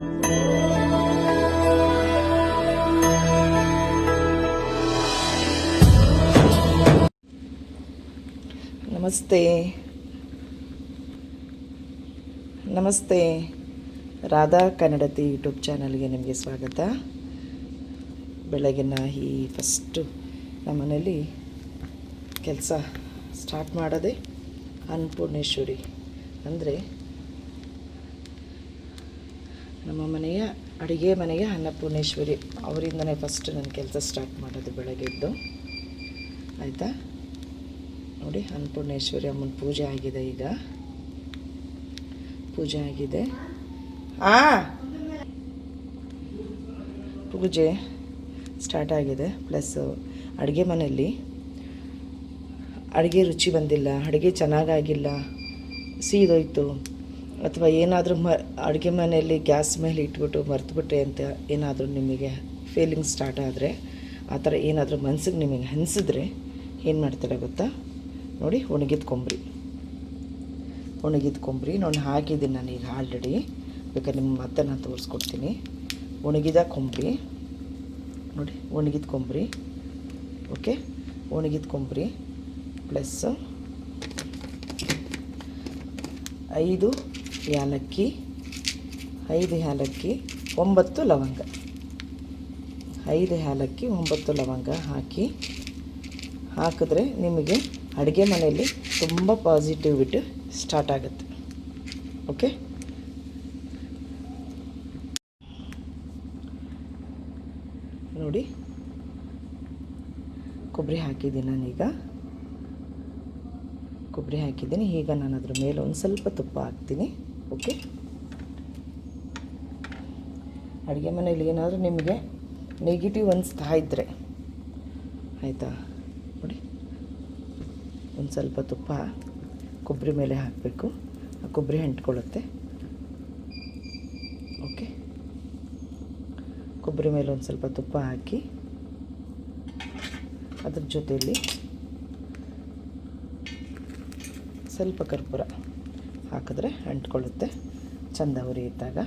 ನಮಸ್ತೆ. ನಮಸ್ತೆ. ರಾಧಾ ಕನ್ನಡತಿ ಯೂಟ್ಯೂಬ್ ಚಾನಲ್ಗೆ ನಿಮಗೆ ಸ್ವಾಗತ. ಬೆಳಗಿನ ಈ ಫಸ್ಟು ನಮ್ಮನೇಲಿ ಕೆಲಸ ಸ್ಟಾರ್ಟ್ ಮಾಡೋದೇ ಅನ್ನಪೂರ್ಣೇಶ್ವರಿ ಅಂದರೆ ನಮ್ಮ ಮನೆಯ ಅಡುಗೆ ಮನೆಯ ಅನ್ನಪೂರ್ಣೇಶ್ವರಿ ಅವರಿಂದನೇ ಫಸ್ಟ್ ನನ್ನ ಕೆಲಸ ಸ್ಟಾರ್ಟ್ ಮಾಡೋದು ಬೆಳಗ್ಗೆದ್ದು ಆಯಿತಾ? ನೋಡಿ, ಅನ್ನಪೂರ್ಣೇಶ್ವರಿ ಅಮ್ಮನ ಪೂಜೆ ಆಗಿದೆ ಈಗ. ಪೂಜೆ ಆಗಿದೆ. ಆ! ಪೂಜೆ ಸ್ಟಾರ್ಟ್ ಆಗಿದೆ. ಪ್ಲಸ್ ಅಡುಗೆ ಮನೆಯಲ್ಲಿ ಅಡುಗೆ ರುಚಿ ಬಂದಿಲ್ಲ, ಅಡುಗೆ ಚೆನ್ನಾಗಾಗಿಲ್ಲ ಸೀದೋಯ್ತು ಅಥವಾ ಏನಾದರೂ ಮ, ಅಡುಗೆ ಮನೆಯಲ್ಲಿ ಗ್ಯಾಸ್ ಮೇಲೆ ಇಟ್ಬಿಟ್ಟು ಮರೆತುಬಿಟ್ಟೆ ಅಂತ ಏನಾದರೂ ನಿಮಗೆ ಫೀಲಿಂಗ್ ಸ್ಟಾರ್ಟ್ ಆದರೆ, ಆ ಥರ ಏನಾದರೂ ಮನ್ಸಿಗೆ ನಿಮಗೆ ಅನಿಸಿದ್ರೆ ಏನು ಮಾಡ್ತಾರೆ ಗೊತ್ತಾ? ನೋಡಿ ಒಣಗಿದ ಕೊಂಬ್ರಿ ಒಣಗಿದ ಕೊಂಬ್ರಿ ನಾನು ಹಾಕಿದ್ದೀನಿ ನಾನು ಈಗ ಆಲ್ರೆಡಿ ಬೇಕಾದ್ರೆ ನಿಮ್ಮ ಮತ್ತೆ ನಾನು ತೋರಿಸ್ಕೊಡ್ತೀನಿ. ಒಣಗಿದ ಕೊಂಬ್ರಿ. ನೋಡಿ ಒಣಗಿದ ಕೊಂಬ್ರಿ ಓಕೆ ಒಣಗಿದ ಕೊಂಬ್ರಿ ಪ್ಲಸ್ ಐದು ಏಲಕ್ಕಿ ಐದು ಏಲಕ್ಕಿ ಒಂಬತ್ತು ಲವಂಗ. ಐದು ಏಲಕ್ಕಿ ಒಂಬತ್ತು ಲವಂಗ ಹಾಕಿ, ಹಾಕಿದ್ರೆ ನಿಮಗೆ ಅಡುಗೆ ಮನೆಯಲ್ಲಿ ತುಂಬ ಪಾಸಿಟಿವಿಟಿ ಸ್ಟಾರ್ಟ್ ಆಗುತ್ತೆ. ಓಕೆ ನೋಡಿ, ಕೊಬ್ಬರಿ ಹಾಕಿದ್ದೀನಿ ನಾನೀಗ. ಕೊಬ್ಬರಿ ಹಾಕಿದ್ದೀನಿ. ಈಗ ನಾನು ಅದ್ರ ಮೇಲೆ ಒಂದು ಸ್ವಲ್ಪ ತುಪ್ಪ ಹಾಕ್ತೀನಿ. ಓಕೆ ಅಡುಗೆ ಮನೇಲಿ ಏನಾದರೂ ನಿಮಗೆ ನೆಗೆಟಿವ್ ಅನಿಸ್ತಾ ಇದ್ದರೆ ಆಯಿತಾ? ನೋಡಿ. ಒಂದು ಸ್ವಲ್ಪ ತುಪ್ಪ ಕೊಬ್ಬರಿ ಮೇಲೆ ಹಾಕಬೇಕು. ಆ ಕೊಬ್ಬರಿ ಅಂಟ್ಕೊಳ್ಳುತ್ತೆ. ಓಕೆ ಕೊಬ್ಬರಿ ಮೇಲೆ ಒಂದು ಸ್ವಲ್ಪ ತುಪ್ಪ ಹಾಕಿ ಅದ್ರ ಜೊತೆಯಲ್ಲಿ ಸ್ವಲ್ಪ ಕರ್ಪೂರ. ಹಾಕಿದ್ರೆ ಅಂಟ್ಕೊಳ್ಳುತ್ತೆ. ಚಂದ ಉರಿಯಿದ್ದಾಗ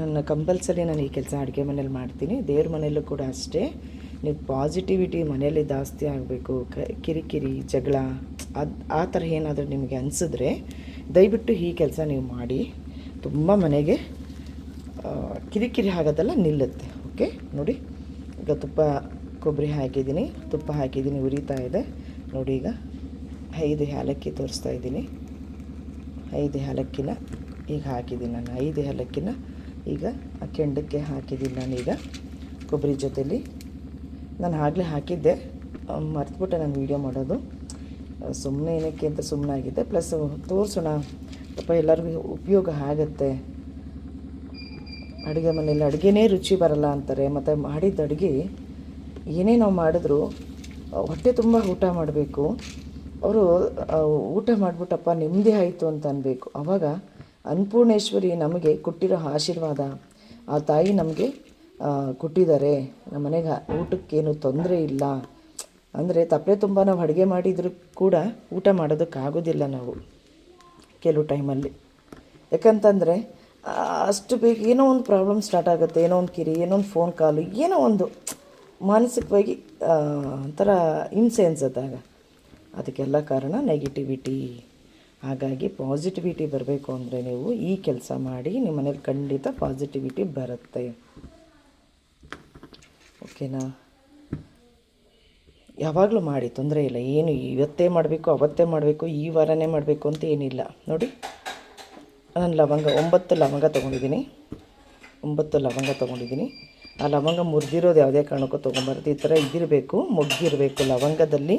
ನನ್ನ ಕಂಪಲ್ಸರಿ ನಾನು ಈ ಕೆಲಸ ಅಡುಗೆ ಮನೇಲಿ ಮಾಡ್ತೀನಿ. ದೇವ್ರ ಮನೆಯಲ್ಲೂ ಕೂಡ ಅಷ್ಟೇ. ನೀವು ಪಾಸಿಟಿವಿಟಿ ಮನೆಯಲ್ಲಿ ಜಾಸ್ತಿ ಆಗಬೇಕು. ಕಿರಿಕಿರಿ, ಜಗಳ, ಅದು, ಆ ಥರ ಏನಾದರೂ ನಿಮಗೆ ಅನಿಸಿದ್ರೆ ದಯವಿಟ್ಟು ಈ ಕೆಲಸ ನೀವು ಮಾಡಿ. ತುಂಬ ಮನೆಗೆ ಕಿರಿಕಿರಿ ಆಗೋದೆಲ್ಲ ನಿಲ್ಲುತ್ತೆ. ಓಕೆ? ನೋಡಿ, ಈಗ ತುಪ್ಪ ಕೊಬ್ಬರಿ ಹಾಕಿದ್ದೀನಿ. ತುಪ್ಪ ಹಾಕಿದ್ದೀನಿ, ಉರಿತಾ ಇದೆ. ನೋಡಿ ಈಗ, ಐದು ಏಲಕ್ಕಿ ತೋರಿಸ್ತಾ ಇದ್ದೀನಿ. ಐದು ಏಲಕ್ಕಿನ ಈಗ ಹಾಕಿದ್ದೀನಿ ನಾನು. ಐದು ಏಲಕ್ಕಿನ ಈಗ ಆ ಕೆಂಡಕ್ಕೆ ಹಾಕಿದ್ದೀನಿ ನಾನೀಗ ಕೊಬ್ಬರಿ ಜೊತೆಯಲ್ಲಿ ನಾನು ಆಗಲೇ ಹಾಕಿದ್ದೆ. ಮರೆತುಬಿಟ್ಟೆ ನಾನು ವೀಡಿಯೋ ಮಾಡೋದು. ಸುಮ್ಮನೆ ಏನಕ್ಕೆ ಅಂತ ಸುಮ್ಮನೆ ಆಗಿದ್ದೆ ಪ್ಲಸ್ ತೋರಿಸೋಣ. ಪಾಪ ಎಲ್ಲರಿಗೂ ಉಪಯೋಗ ಆಗುತ್ತೆ. ಅಡುಗೆ ಮನೇಲಿ ಅಡುಗೆನೇ ರುಚಿ ಬರಲ್ಲ ಅಂತಾರೆ. ಮತ್ತು ಮಾಡಿದ ಅಡುಗೆ ಏನೇ ನಾವು ಮಾಡಿದ್ರು, ಹೊಟ್ಟೆ ತುಂಬ ಊಟ ಮಾಡಬೇಕು. ಅವರು ಊಟ ಮಾಡಿಬಿಟ್ಟಪ್ಪ, ನೆಮ್ಮದಿ ಆಯಿತು ಅಂತ ಅನ್ನಬೇಕು ಆವಾಗ ಅನ್ನಪೂರ್ಣೇಶ್ವರಿ ನಮಗೆ ಕೊಟ್ಟಿರೋ ಆಶೀರ್ವಾದ, ಆ ತಾಯಿ ನಮಗೆ ಕೊಟ್ಟಿದ್ದಾರೆ. ನಮ್ಮ ಮನೆಗೆ ಊಟಕ್ಕೇನು ತೊಂದರೆ ಇಲ್ಲ. ಅಂದರೆ ತಪ್ಪಲೆ ತುಂಬ ನಾವು ಅಡುಗೆ ಮಾಡಿದರೂ ಕೂಡ ಊಟ ಮಾಡೋದಕ್ಕಾಗೋದಿಲ್ಲ ನಾವು ಕೆಲವು ಟೈಮಲ್ಲಿ. ಯಾಕಂತಂದರೆ ಅಷ್ಟು ಬೇಗ ಏನೋ ಒಂದು ಪ್ರಾಬ್ಲಮ್ ಸ್ಟಾರ್ಟ್ ಆಗುತ್ತೆ. ಏನೋ ಒಂದು ಕಿರಿ, ಏನೋ ಒಂದು ಫೋನ್ ಕಾಲು, ಏನೋ ಒಂದು ಮಾನಸಿಕವಾಗಿ ಒಂಥರ ಹಿಂಸೆ ಅನ್ಸುತ್ತಾಗ ಅದಕ್ಕೆಲ್ಲ ಕಾರಣ ನೆಗೆಟಿವಿಟಿ ಹಾಗಾಗಿ ಪಾಸಿಟಿವಿಟಿ ಬರಬೇಕು ಅಂದರೆ ನೀವು ಈ ಕೆಲಸ ಮಾಡಿ ನಿಮ್ಮ ಮನೇಲಿ ಖಂಡಿತ ಪಾಸಿಟಿವಿಟಿ ಬರುತ್ತೆ. ಓಕೆನಾ ಯಾವಾಗಲೂ ಮಾಡಿ, ತೊಂದರೆ ಇಲ್ಲ. ಏನು ಇವತ್ತೇ ಮಾಡಬೇಕು, ಅವತ್ತೇ ಮಾಡಬೇಕು, ಈ ವಾರನೇ ಮಾಡಬೇಕು ಅಂತ ಏನಿಲ್ಲ. ನೋಡಿ, ನಾನು ಲವಂಗ, ಒಂಬತ್ತು ಲವಂಗ ತೊಗೊಂಡಿದ್ದೀನಿ. ಒಂಬತ್ತು ಲವಂಗ ತೊಗೊಂಡಿದ್ದೀನಿ. ಆ ಲವಂಗ ಮುರಿದಿರೋದು ಯಾವುದೇ ಕಾರಣಕ್ಕೂ ತೊಗೊಂಬಾರ್ದು. ಈ ಥರ ಇದಿರಬೇಕು ಮೊಗ್ಗಿರಬೇಕು ಲವಂಗದಲ್ಲಿ.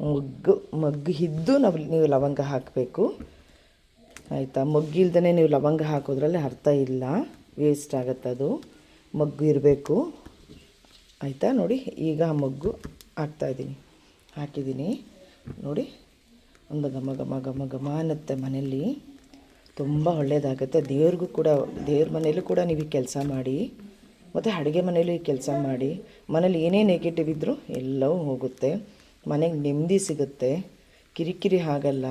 ಮೊಗ್ಗು, ಮಗ್ಗು ಇದ್ದು ನಾವು ನೀವು ಲವಂಗ ಹಾಕಬೇಕು. ಆಯಿತಾ? ಮಗ್ಗಿಲ್ದೇ ನೀವು ಲವಂಗ ಹಾಕೋದ್ರಲ್ಲಿ ಅರ್ಥ ಇಲ್ಲ. ವೇಸ್ಟ್ ಆಗುತ್ತೆ ಅದು. ಮಗ್ಗು ಇರಬೇಕು. ಆಯಿತಾ? ನೋಡಿ, ಈಗ ಆ ಮಗ್ಗು ಹಾಕ್ತಾಯಿದ್ದೀನಿ ಹಾಕಿದ್ದೀನಿ. ನೋಡಿ, ಒಂದು ಘಮ ಘಮ ಘಮ ಘಮ ಅನ್ನತ್ತೆ ಮನೆಯಲ್ಲಿ. ತುಂಬ ಒಳ್ಳೆಯದಾಗುತ್ತೆ ದೇವ್ರಿಗೂ ಕೂಡ, ದೇವ್ರ ಮನೆಯಲ್ಲೂ ಕೂಡ ನೀವು ಈ ಕೆಲಸ ಮಾಡಿ. ಮತ್ತು ಅಡುಗೆ ಮನೆಯಲ್ಲೂ ಈ ಕೆಲಸ ಮಾಡಿ. ಮನೇಲಿ ಏನೇ ನೆಗೆಟಿವ್ ಇದ್ದರೂ ಎಲ್ಲವೂ ಹೋಗುತ್ತೆ. ಮನೆಗೆ ನೆಮ್ಮದಿ ಸಿಗುತ್ತೆ. ಕಿರಿಕಿರಿ ಆಗಲ್ಲ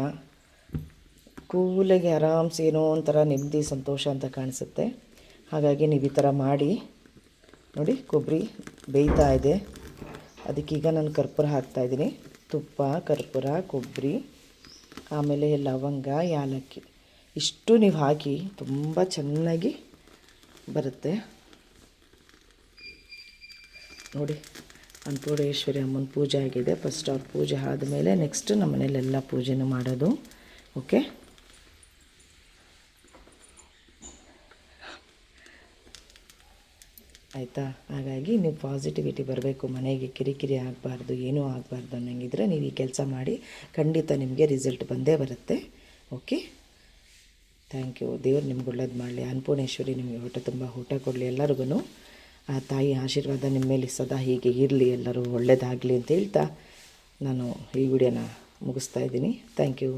ಕೂಲಾಗಿ ಆರಾಮ್ಸೆ ಏನೋ ಒಂಥರ ನೆಮ್ಮದಿ, ಸಂತೋಷ ಅಂತ ಕಾಣಿಸುತ್ತೆ. ಹಾಗಾಗಿ ನೀವು ಈ ಥರ ಮಾಡಿ. ನೋಡಿ, ಕೊಬ್ಬರಿ ಬೇಯ್ತಾ ಇದೆ. ಅದಕ್ಕೀಗ ನಾನು ಕರ್ಪೂರ ಹಾಕ್ತಾಯಿದ್ದೀನಿ ತುಪ್ಪ, ಕರ್ಪೂರ, ಕೊಬ್ಬರಿ, ಆಮೇಲೆ ಲವಂಗ, ಯಾಲಕ್ಕಿ. ಇಷ್ಟು ನೀವು ಹಾಕಿ ತುಂಬ ಚೆನ್ನಾಗಿ ಬರುತ್ತೆ. ನೋಡಿ ಅನ್ನಪೂರ್ಣೇಶ್ವರಿ ಅಮ್ಮನ ಪೂಜೆ ಆಗಿದೆ. ಫಸ್ಟ್ ಅವ್ರ ಪೂಜೆ ಆದಮೇಲೆ ನೆಕ್ಸ್ಟ್ ನಮ್ಮ ಮನೇಲೆಲ್ಲ ಪೂಜೆನೂ ಮಾಡೋದು. ಓಕೆ ಆಯಿತಾ? ಹಾಗಾಗಿ ನೀವು ಪಾಸಿಟಿವಿಟಿ ಬರಬೇಕು. ಮನೆಗೆ ಕಿರಿಕಿರಿ ಆಗಬಾರ್ದು, ಏನೂ ಆಗಬಾರ್ದು ಅನ್ನಂಗಿದ್ರೆ ನೀವು ಈ ಕೆಲಸ ಮಾಡಿ ಖಂಡಿತ ನಿಮಗೆ ರಿಸಲ್ಟ್ ಬಂದೇ ಬರುತ್ತೆ. ಓಕೆ ಥ್ಯಾಂಕ್ ಯು ದೇವ್ರು ನಿಮ್ಗೆ ಒಳ್ಳೇದು ಮಾಡಲಿ. ಅನ್ನಪೂರ್ಣೇಶ್ವರಿ ನಿಮಗೆ ಹೊಟ್ಟೆ ತುಂಬ ಊಟ ಕೊಡಲಿ ಎಲ್ಲರಿಗೂ ಆ ತಾಯಿ ಆಶೀರ್ವಾದ ನಿಮ್ಮ ಮೇಲೆ ಸದಾ ಹೀಗೆ ಇರಲಿ, ಎಲ್ಲರೂ ಒಳ್ಳೆಯದಾಗಲಿ ಅಂತ ಹೇಳ್ತಾ ನಾನು ಈ ವಿಡಿಯೋನ ಮುಗಿಸ್ತಾ ಇದ್ದೀನಿ. Thank you